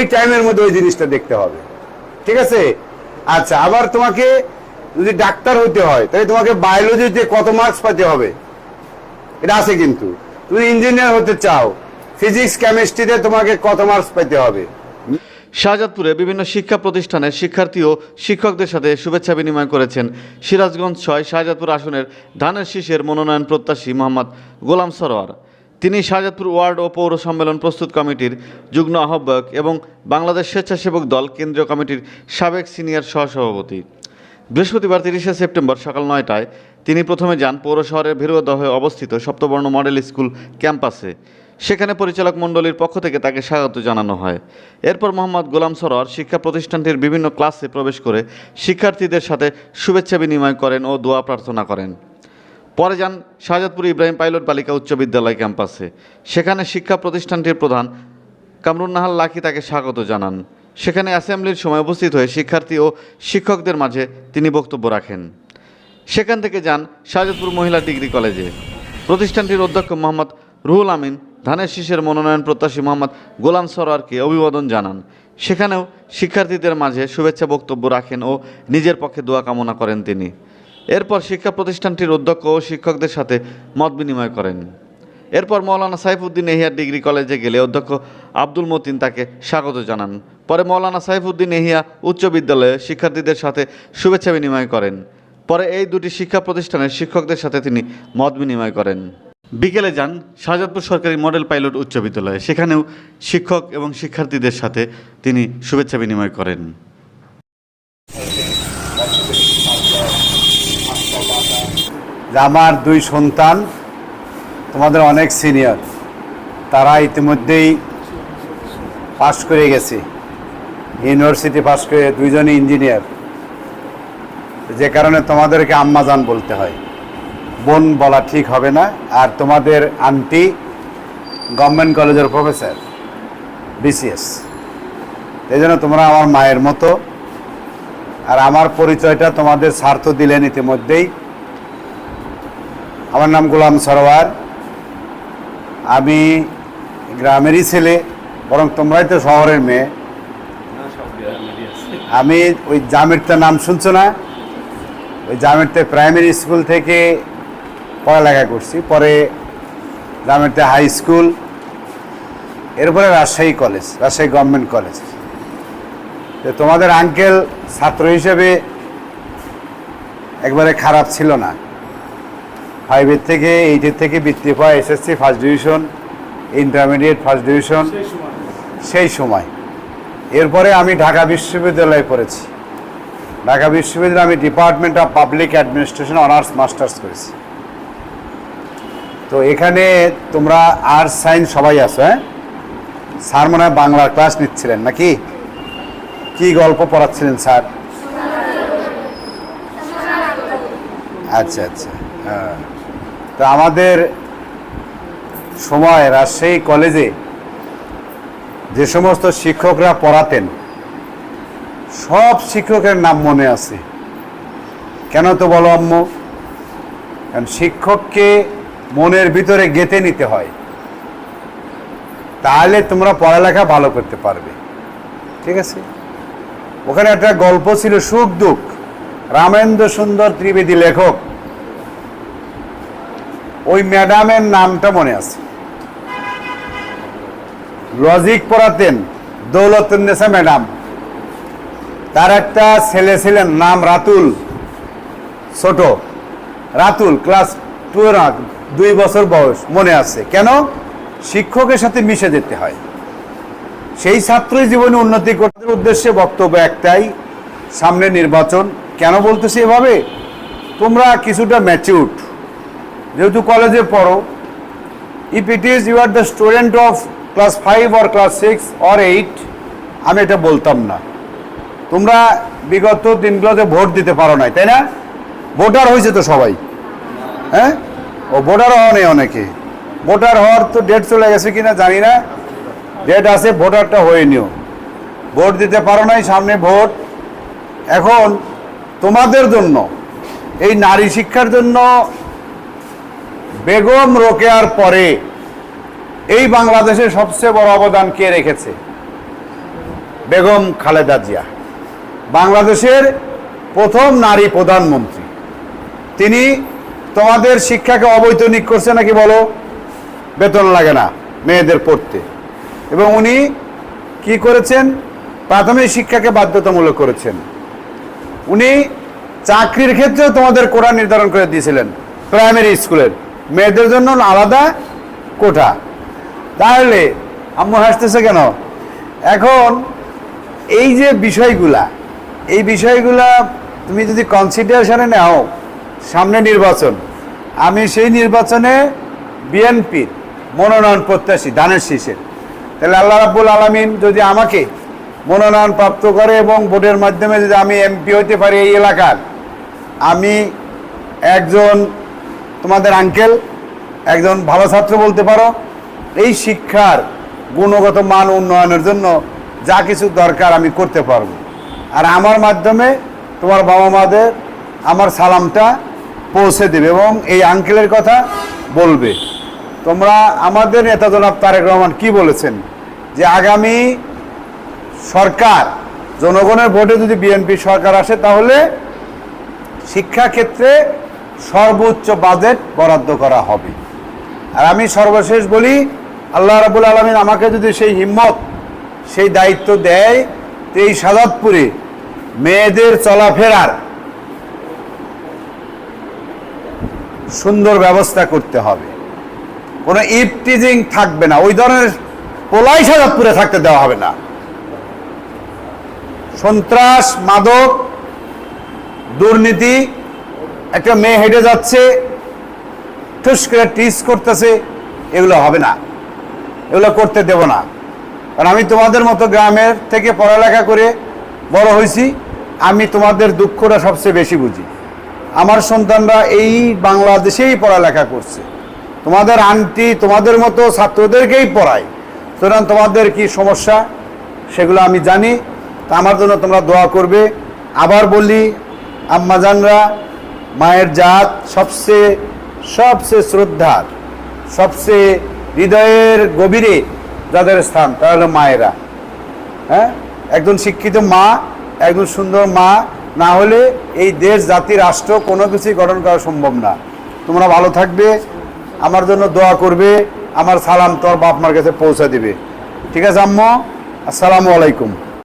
ওই টাইমের মধ্যে ওই জিনিসটা দেখতে হবে। ঠিক আছে? আচ্ছা আবার তোমাকে যদি ডাক্তার হইতে হয়, তাহলে তোমাকে বায়োলজিতে কত মার্কস পেতে হবে? এটা আছে কিন্তু। তুমি ইঞ্জিনিয়ার হতে চাও ফিজিক্স কেমিস্ট্রিতে তোমাকে কত মার্কস পাইতে হবে? শাহজাদপুরে বিভিন্ন শিক্ষা প্রতিষ্ঠানের শিক্ষার্থী ও শিক্ষকদের সাথে শুভেচ্ছা বিনিময় করেছেন সিরাজগঞ্জ ছয় শাহজাদপুর আসনের ধানের শীষের মনোনয়ন প্রত্যাশী মোহাম্মদ গোলাম সরোয়ার। তিনি শাহজাদপুর ওয়ার্ড ও পৌর সম্মেলন প্রস্তুত কমিটির যুগ্ম আহ্বায়ক এবং বাংলাদেশ স্বেচ্ছাসেবক দল কেন্দ্রীয় কমিটির সাবেক সিনিয়র সহসভাপতি। বৃহস্পতিবার তিরিশে সেপ্টেম্বর সকাল নয়টায় তিনি প্রথমে যান পৌর শহরের ভেরুয়াদহে অবস্থিত সপ্তবর্ণ মডেল স্কুল ক্যাম্পাসে। সেখানে পরিচালক মণ্ডলীর পক্ষ থেকে তাকে স্বাগত জানানো হয়। এরপর মোহাম্মদ গোলাম সরোয়ার শিক্ষা প্রতিষ্ঠানটির বিভিন্ন ক্লাসে প্রবেশ করে শিক্ষার্থীদের সাথে শুভেচ্ছা বিনিময় করেন ও দোয়া প্রার্থনা করেন। পরে যান শাহজাদপুর ইব্রাহিম পাইলট বালিকা উচ্চ বিদ্যালয় ক্যাম্পাসে। সেখানে শিক্ষা প্রতিষ্ঠানটির প্রধান কামরুন নাহাল লাকি তাকে স্বাগত জানান। সেখানে অ্যাসেম্বলির সময় উপস্থিত হয়ে শিক্ষার্থী ও শিক্ষকদের মাঝে তিনি বক্তব্য রাখেন। সেখান থেকে যান শাহজাদপুর মহিলা ডিগ্রি কলেজে। প্রতিষ্ঠানটির অধ্যক্ষ মোহাম্মদ রুহুল আমিন, ধানের শীষের মনোনয়ন প্রত্যাশী মোহাম্মদ গোলাম সরোয়ারকে অভিবাদন জানান। সেখানেও শিক্ষার্থীদের মাঝে শুভেচ্ছা বক্তব্য রাখেন ও নিজের পক্ষে দোয়া কামনা করেন তিনি। এরপর শিক্ষা প্রতিষ্ঠানটির অধ্যক্ষ ও শিক্ষকদের সাথে মত বিনিময় করেন। এরপর মৌলানা সাইফুদ্দিন এহিয়া ডিগ্রি কলেজে গেলে অধ্যক্ষ আব্দুল মতিন তাকে স্বাগত জানান। পরে মৌলানা সাইফুদ্দিন এহিয়া উচ্চ বিদ্যালয়ে শিক্ষার্থীদের সাথে শুভেচ্ছা বিনিময় করেন। পরে এই দুটি শিক্ষা প্রতিষ্ঠানের শিক্ষকদের সাথে তিনি মত বিনিময় করেন। বিকেলে যান শাহজাদপুর সরকারি মডেল পাইলট উচ্চ বিদ্যালয়ে। সেখানেও শিক্ষক এবং শিক্ষার্থীদের সাথে তিনি শুভেচ্ছা বিনিময় করেন। যে আমার দুই সন্তান, তোমাদের অনেক সিনিয়র, তারা ইতিমধ্যেই পাশ করে গেছে। ইউনিভার্সিটি পাশ করে দুইজনই ইঞ্জিনিয়ার যে কারণে তোমাদেরকে আম্মাজান বলতে হয়। বোন বলা ঠিক হবে না, আর তোমাদের আন্টি গভর্নমেন্ট কলেজের প্রফেসর বিসিএস এই জন্য তোমরা আমার মায়ের মতো, আর আমার পরিচয়টা তোমাদের স্বার্থ দিলেন ইতিমধ্যেই। আমার নাম গোলাম সরোয়ার। আমি গ্রামেরই ছেলে, বরং তোমরাই তো শহরের মেয়ে। আমি ওই জামিরটা নাম শুনছো না? ওই জামিরতে প্রাইমারি স্কুল থেকে পড়ালেখা করছি। পরে জামিরতে হাই স্কুল, এরপরে Rajshahi college, Rajshahi government college. তো তোমাদের আঙ্কেল ছাত্র হিসেবে একবারে খারাপ ছিল না। ফাইভের থেকে এইটের থেকে বৃত্তি পায় SSC first division intermediate first division সেই সময়। এরপরে আমি ঢাকা বিশ্ববিদ্যালয়ে পড়েছি। ঢাকা বিশ্ববিদ্যালয়ে আমি department of public administration honours masters করেছি। তো এখানে তোমরা আর্টস সায়েন্স সবাই আছো হ্যাঁ? স্যার মনে হয় বাংলার ক্লাস নিচ্ছিলেন নাকি? কি গল্প পড়াচ্ছিলেন স্যার? আচ্ছা আচ্ছা হ্যাঁ। তো আমাদের সময় রাজশাহী কলেজে যে সমস্ত শিক্ষকরা পড়াতেন, সব শিক্ষকের নাম মনে আছে। কেন তো বলো আম্মু? কারণ শিক্ষককে মনের ভিতরে গেঁথে নিতে হয়। তাহলে তোমরা পড়ালেখা ভালো করতে পারবে। ঠিক আছে? ওখানে একটা গল্প ছিল সুখ দুঃখ রামেন্দ্র সুন্দর ত্রিবেদী লেখক ওই ম্যাডামের নামটা মনে আছে। লজিক পড়াতেন দৌলতুন্নেসা ম্যাডাম। তার একটা ছেলে ছিলেন, নাম রাতুল, ছোট। রাতুল, ক্লাস টু দুই বছর বয়স, মনে আছে। কেন? শিক্ষকের সাথে মিশে যেতে হয়। সেই ছাত্রই জীবনে উন্নতি করতে উদ্দেশ্যে বক্তব্য একটাই, সামনে নির্বাচন। কেন বলতেছি এভাবে? তোমরা কিছুটা ম্যাচিউড যেহেতু কলেজে পড়ো if it is you are the student of class five or class six or eight আমি এটা বলতাম না। তোমরা বিগত দিনগুলোতে ভোট দিতে পারো নাই, তাই না? ভোটার হয়েছে তো সবাই। হ্যাঁ? ও ভোটার হওয়া নেই অনেকে। ভোটার হওয়ার তো ডেট চলে গেছে কিনা জানি না। ডেট আছে, ভোটারটা হয়ে নিও। ভোট দিতে পারো নাই, সামনে ভোট। এখন তোমাদের জন্য, এই নারী শিক্ষার জন্য বেগম রোকেয়ার পরে এই বাংলাদেশে সবচেয়ে বড় অবদান কে রেখেছে? বেগম খালেদা জিয়া। বাংলাদেশের প্রথম নারী প্রধানমন্ত্রী। তিনি তোমাদের শিক্ষাকে অবৈতনিক করছে নাকি বলো? বেতন লাগে না মেয়েদের পড়তে। এবং উনি কি করেছেন? প্রাথমিক শিক্ষাকে বাধ্যতামূলক করেছেন। উনি চাকরির ক্ষেত্রে তোমাদের কোটা নির্ধারণ করে দিয়েছিলেন। প্রাইমারি স্কুলের। মেয়েদের জন্য আলাদা কোটা তাহলে আম্মু হাসতেছে কেন? এখন এই যে বিষয়গুলা, এই বিষয়গুলা তুমি যদি কনসিডারেশনে নাও, সামনে নির্বাচন, আমি সেই নির্বাচনে বিএনপির মনোনয়ন প্রত্যাশী, ধানের শীষের। তাহলে আল্লাহ রাব্বুল আলমিন যদি আমাকে মনোনয়ন প্রাপ্ত করে এবং ভোটের মাধ্যমে যদি আমি এমপি হতে পারি এই এলাকার, আমি একজন তোমাদের আঙ্কেল একজন ভালো ছাত্র বলতে পারো, এই শিক্ষার গুণগত মান উন্নয়নের জন্য যা কিছু দরকার আমি করতে পারব। আর আমার মাধ্যমে তোমার বাবা মাদের আমার সালামটা পৌঁছে দেবে এবং এই আঙ্কেলের কথা বলবে। তোমরা আমাদের নেতা জনাব তারেক রহমান কি বলেছেন? যে আগামী সরকার, জনগণের ভোটে যদি বিএনপি সরকার আসে, তাহলে শিক্ষাক্ষেত্রে সর্বোচ্চ বাজেট বরাদ্দ করা হবে। আর আমি সর্বশেষ বলি, আল্লাহ রাবুল আলমিন আমাকে যদি সেই হিম্মত, সেই দায়িত্ব দেয়, তো এই সাদাতপুরে মেয়েদের চলাফেরার সুন্দর ব্যবস্থা করতে হবে। কোনো ইফটিজিং থাকবে না, ওই ধরনের পোলাই সাদাতপুরে থাকতে দেওয়া হবে না। সন্ত্রাস, মাদক, দুর্নীতি একটা মেয়ে হেঁটে যাচ্ছে, ঠুস করে টিস করতেছে, এগুলো হবে না। এগুলো করতে দেব না। কারণ আমি তোমাদের মতো গ্রামের থেকে পড়ালেখা করে বড় হয়েছি, আমি তোমাদের দুঃখটা সবচেয়ে বেশি বুঝি। আমার সন্তানরা এই বাংলাদেশেই পড়ালেখা করছে। তোমাদের আন্টি, তোমাদের মতো ছাত্রদেরকেই পড়ায়। সুতরাং তোমাদের কি সমস্যা, সেগুলো আমি জানি। তা আমার জন্য তোমরা দোয়া করবে। আবার বলি, আম্মাজানরা মায়ের জাত সবচেয়ে সবচেয়ে শ্রদ্ধার, সবচেয়ে হৃদয়ের গভীরে যাদের স্থান, তারা হলো মায়েরা। হ্যাঁ? একজন শিক্ষিত মা, একজন সুন্দর মা, না হলে এই দেশ, জাতি, রাষ্ট্র কোনো কিছুই গঠন করা সম্ভব না। তোমরা ভালো থাকবে, আমার জন্য দোয়া করবে, আমার সালাম তোর বাপ মার কাছে পৌঁছে দিবে। ঠিক আছে আম্মু? আসসালামু আলাইকুম।